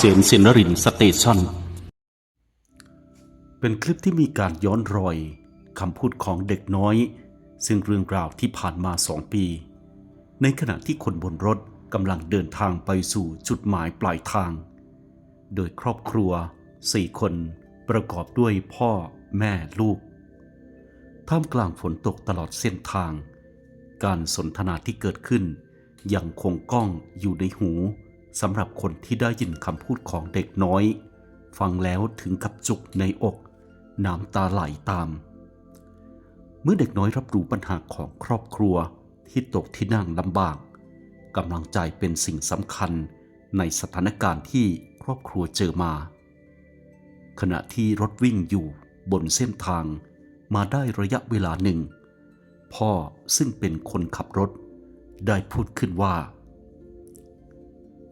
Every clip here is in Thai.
เสียงสินรินสเตชันเป็นคลิปที่มีการย้อนรอยคำพูดของเด็กน้อย ซึ่งเรื่องราวที่ผ่านมาสองปี ในขณะที่คนบนรถกำลังเดินทางไปสู่จุดหมายปลายทาง โดยครอบครัวสี่คนประกอบด้วยพ่อแม่ลูก ท่ามกลางฝนตกตลอดเส้นทาง การสนทนาที่เกิดขึ้นยังคงก้องอยู่ในหู สำหรับคนที่ได้ยินคำพูดของเด็กน้อย ฟังแล้วถึงกับจุกในอก น้ำตาไหลตาม เมื่อเด็กน้อยรับรู้ปัญหาของครอบครัวที่ตกที่นั่งลำบากกำลังใจเป็นสิ่งสำคัญในสถานการณ์ที่ครอบครัวเจอมา ขณะที่รถวิ่งอยู่บนเส้นทางมาได้ระยะเวลาหนึ่ง พ่อซึ่งเป็นคนขับรถ ได้พูดขึ้นว่า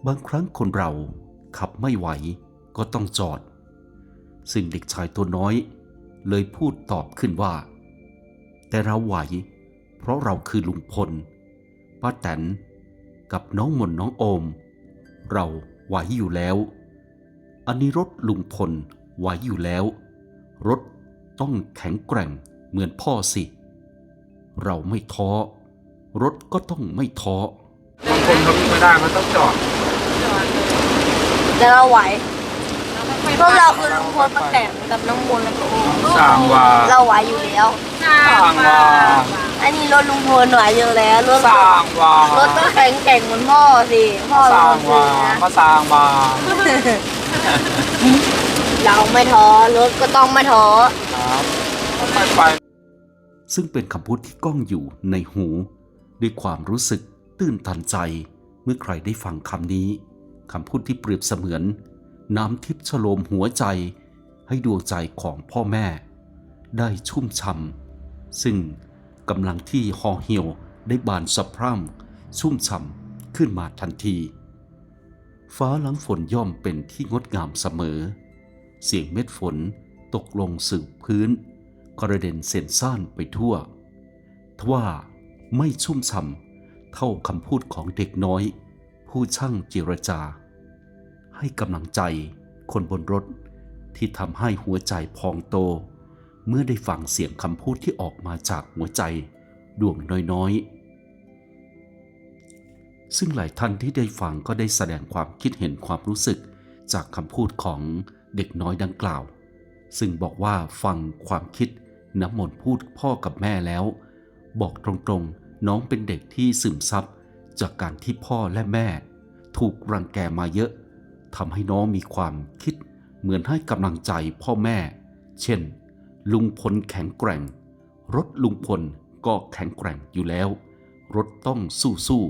บางครั้งคนเราขับไม่ไหวก็ต้องจอด ซึ่งเด็กชายตัวน้อย เลยพูดตอบขึ้นว่า แต่เราไหว เพราะเราคือลุงพลป้าแตนกับน้องมนน้องโอม เราไหวอยู่แล้วอันนี้รถลุงพลไหวอยู่แล้ว รถต้องแข็งแกร่งเหมือนพ่อสิ เราไม่ท้อ รถก็ต้องไม่ท้อบางคนเขาวิ่งไม่ได้เขาต้องจอด แต่เราไหวพวกเราคือลุงพลป้าแตนกับน้องมนต์แล้วก็โอมสร้างว่าเราไหวอยู่แล้วสร้างว่าอันนี้รถลุงพลไหวอยู่แล้วรถสร้างว่ารถต้องแข็งแกร่งเหมือนพ่อสิพ่อสเราร้างคืว่าอนะมาสร้างว่าเราไม่ท้อรถก็ต้องไม่ท้อครับไปไปซึ่งเป็นคำพูดที่ก้องอยู่ในหู ด้วยความรู้สึกตื้นตันใจเมื่อใครได้ฟังคำนี้ คำพูดที่เปรียบเสมือน น้ำทิพย์ฉโลมหัวใจ ให้ดวงใจของพ่อแม่ ได้ชุ่มช่ำซึ่งกำลังที่ห่อเหี่ยวได้บานสะพรั่งชุ่มช่ำขึ้นมาทันที ฟ้าหลังฝนย่อมเป็นที่งดงามเสมอ เสียงเม็ดฝนตกลงสู่พื้น กระเด็นเส้นซ่านไปทั่ว ทว่าไม่ชุ่มช่ำเท่าคำพูดของเด็กน้อย ผู้ช่างเจรจา ให้กำลังใจคนบนรถที่ทำให้หัวใจพองโต เมื่อได้ฟังเสียงคำพูดที่ออกมาจากหัวใจดวงน้อยๆ ซึ่งหลายท่านที่ได้ฟังก็ได้แสดงความคิดเห็นความรู้สึกจากคำพูดของเด็กน้อยดังกล่าว ซึ่งบอกว่าฟังความคิดน้ำมนต์พูดพ่อกับแม่แล้ว บอกตรงๆ น้องเป็นเด็กที่ซึมซับ จากการที่พ่อและแม่ ถูกรังแกมาเยอะทำให้น้องมีความคิดเหมือนให้กำลังใจพ่อแม่ เช่น ลุงพลแข็งแกร่ง รถลุงพลก็แข็งแกร่งอยู่แล้ว รถต้องสู้สู้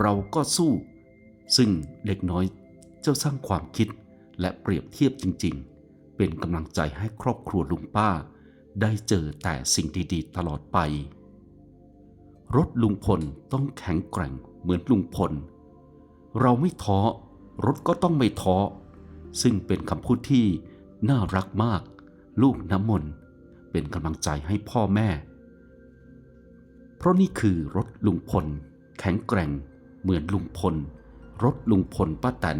เราก็สู้ ซึ่งเด็กน้อยเจ้าสร้างความคิดและเปรียบเทียบจริง ๆ เป็นกำลังใจให้ครอบครัวลุงป้า ได้เจอแต่สิ่งดีๆ ตลอดไป รถลุงพลต้องแข็งแกร่งเหมือนลุงพล เราไม่ท้อ รถก็ต้องไม่ท้อ ซึ่งเป็นคำพูดที่น่ารักมาก ลูกน้ำมนต์เป็นกำลังใจให้พ่อแม่ เพราะนี่คือรถลุงพล แข็งแกร่ง เหมือนลุงพล รถลุงพลป้าแตน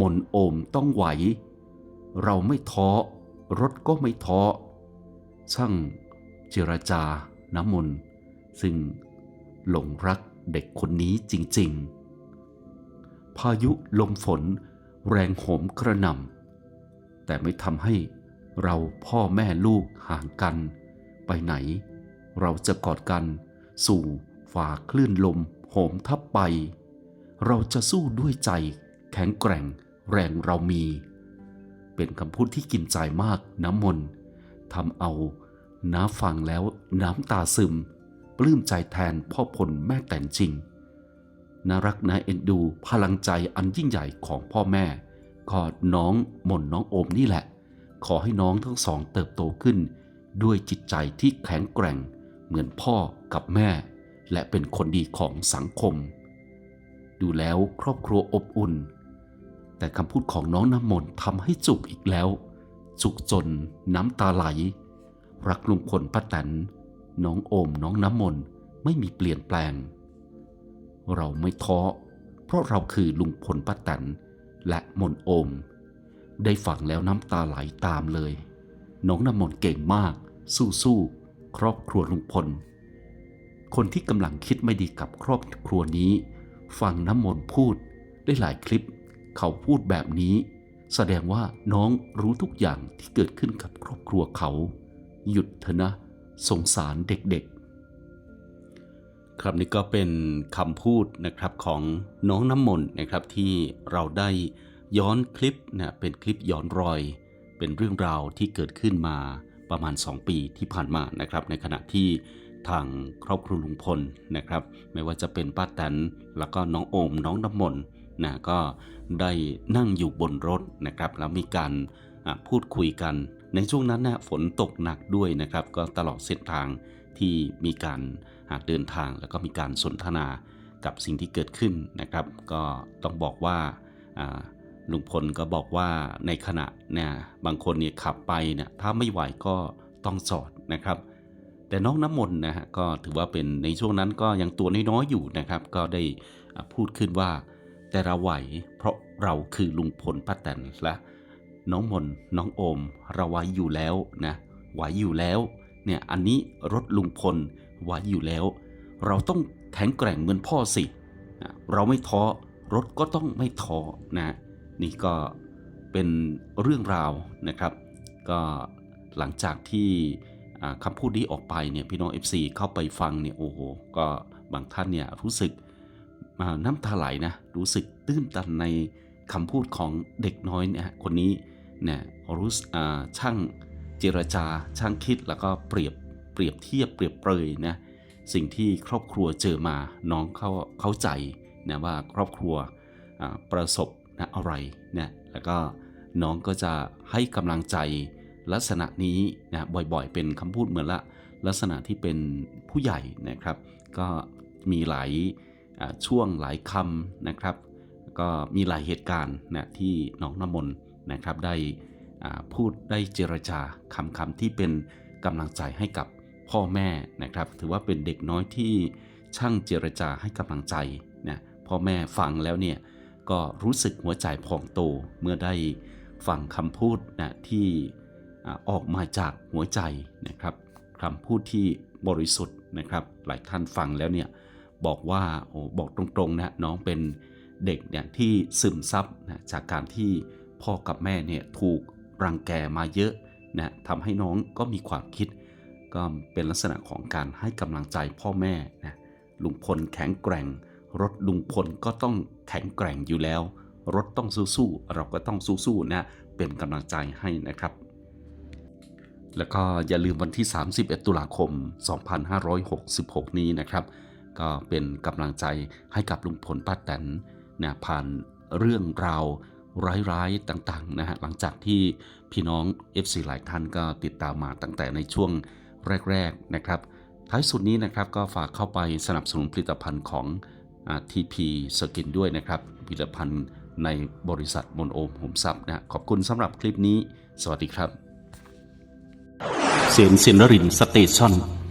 มนโอมต้องไหว เราไม่ท้อ รถก็ไม่ท้อ ช่างเจรจา น้ำมนต์ซึ่ง หลงรักเด็กคนนี้จริง ๆ พายุลมฝนแรงโหมกระหน่ำแต่ไม่ทำให้เราพ่อแม่ลูกห่างกัน ไปไหน เราจะกอดกันสู่ฝ่าคลื่นลมโหมทับไป เราจะสู้ด้วยใจ แข็งแกร่งแรงเรามี เป็นคำพูดที่กินใจมากน้ำมนต์ทำเอาน้าฟังแล้วน้ำตาซึม ลื้มใจแทนพ่อพลแม่แต่นจริงน่ารักน่าเอ็นดูพลังใจอันยิ่งใหญ่ของพ่อแม่ก็น้องมนน้องโอมนี่แหละ ขอให้น้องทั้งสองเติบโตขึ้น ด้วยจิตใจที่แข็งแกร่ง เหมือนพ่อกับแม่ และเป็นคนดีของสังคม ดูแล้วครอบครัวอบอุ่น แต่คำพูดของน้องน้ำมนต์ทำให้จุกอีกแล้ว จุกจนน้ำตาไหล รักลุงพลป้าแตน น้องโอมน้องน้ำมนต์ไม่มีเปลี่ยนแปลง เราไม่ท้อเพราะเราคือลุงพลป้าแตนและมนโอม ได้ฟังแล้วน้ำตาไหลตามเลย น้องน้ำมนต์เก่งมาก สู้ๆครอบครัวลุงพล คนที่กำลังคิดไม่ดีกับครอบครัวนี้ ฟังน้ำมนต์พูดได้หลายคลิป เขาพูดแบบนี้ แสดงว่าน้องรู้ทุกอย่างที่เกิดขึ้นกับครอบครัวเขา หยุดเถอะนะ สงสารเด็กๆ ครับนี่ก็เป็นคำพูดนะครับของน้องน้ำมนต์นะครับที่เราได้ย้อนคลิปนะเป็นคลิปย้อนรอย เป็นเรื่องราวที่เกิดขึ้นมาประมาณ 2 ปีที่ผ่านมานะครับ ในขณะที่ทางครอบครัวลุงพลนะครับ ไม่ว่าจะเป็นป้าแตนแล้วก็น้องโอมน้องน้ำมนต์นะก็ได้นั่งอยู่บนรถนะครับ แล้วมีการพูดคุยกัน ในช่วงนั้นนะฝนตกหนักด้วยนะครับ ก็ตลอดเส้นทางที่มีการเดินทางแล้วก็มีการสนทนากับสิ่งที่เกิดขึ้นนะครับ ก็ต้องบอกว่าลุงพลก็บอกว่าในขณะเนี่ยบางคนเนี่ยขับไปเนี่ยถ้าไม่ไหวก็ต้องจอดนะครับ แต่น้องน้ำมนต์นะฮะก็ถือว่าเป็นในช่วงนั้นก็ยังตัวน้อยๆอยู่นะครับ ก็ได้พูดขึ้นว่าแต่เราไหวเพราะเราคือลุงพลป้าแตนและ น้องมนน้องโอมเราไหวอยู่แล้วนะไหวอยู่แล้วเนี่ยอันนี้รถลุงพลไหวอยู่แล้ว เราต้องแข็งแกร่งเหมือนพ่อสิเราไม่ท้อรถก็ต้องไม่ท้อนะนี่ก็เป็นเรื่องราวนะครับ ก็หลังจากที่คำพูดนี้ออกไปเนี่ยพี่น้อง FC เข้าไปฟังเนี่ยโอ้โหก็บางท่านเนี่ยรู้สึกน้ำตาไหลนะรู้สึกตื้นตันใน คำพูดของเด็กน้อยเนี่ยคนนี้เนี่ยรู้สึกช่างเจรจาช่างคิดแล้วก็เปรียบเปรียบเทียบเปรียบเปรยนะสิ่งที่ครอบครัวเจอมาน้องเขาเข้าใจนะว่าครอบครัวประสบนะอะไรนะแล้วก็น้องก็จะให้กำลังใจลักษณะนี้นะบ่อยๆ เป็นคำพูดเหมือนละลักษณะที่เป็นผู้ใหญ่นะครับ ก็มีหลายช่วงหลายคำนะครับ ก็มีหลายเหตุการณ์นะที่น้องน้ำมนต์นะครับได้พูดได้เจรจาคำคำที่เป็นกำลังใจให้กับพ่อแม่นะครับ ถือว่าเป็นเด็กน้อยที่ช่างเจรจาให้กำลังใจนะพ่อแม่ฟังแล้วเนี่ยก็รู้สึกหัวใจพองโตเมื่อได้ฟังคำพูดนะที่อออกมาจากหัวใจนะครับคำพูดที่บริสุทธิ์นะครับ หลายท่านฟังแล้วเนี่ยบอกว่าโอ้บอกตรงๆนะน้องเป็น เด็กเนี่ยที่ซึมซับนะจากการที่พ่อกับแม่เนี่ยถูกรังแกมาเยอะนะทำให้น้องก็มีความคิด ก็เป็นลักษณะของการให้กำลังใจพ่อแม่นะลุงพลแข็งแกร่ง รถลุงพลก็ต้องแข็งแกร่งอยู่แล้ว รถต้องสู้ๆเราก็ต้องสู้ๆนะเป็นกำลังใจให้นะครับ แล้วก็อย่าลืมวันที่ 31 ตุลาคม 2566 นี้นะครับ ก็เป็นกำลังใจให้กับลุงพลป้าแตน นะผ่านเรื่องราวร้ายๆต่างๆนะฮะหลังจากที่พี่น้อง FC หลายท่านก็ติดตามมาตั้งแต่ในช่วงแรกๆนะครับ ท้ายสุดนี้นะครับก็ฝากเข้าไปสนับสนุนผลิตภัณฑ์ของทีพีสกินด้วยนะครับผลิตภัณฑ์ในบริษัทมนโอมหุมทรัพย์นะขอบคุณสำหรับคลิปนี้ สวัสดีครับ เสียนเซนนรินสเตชัน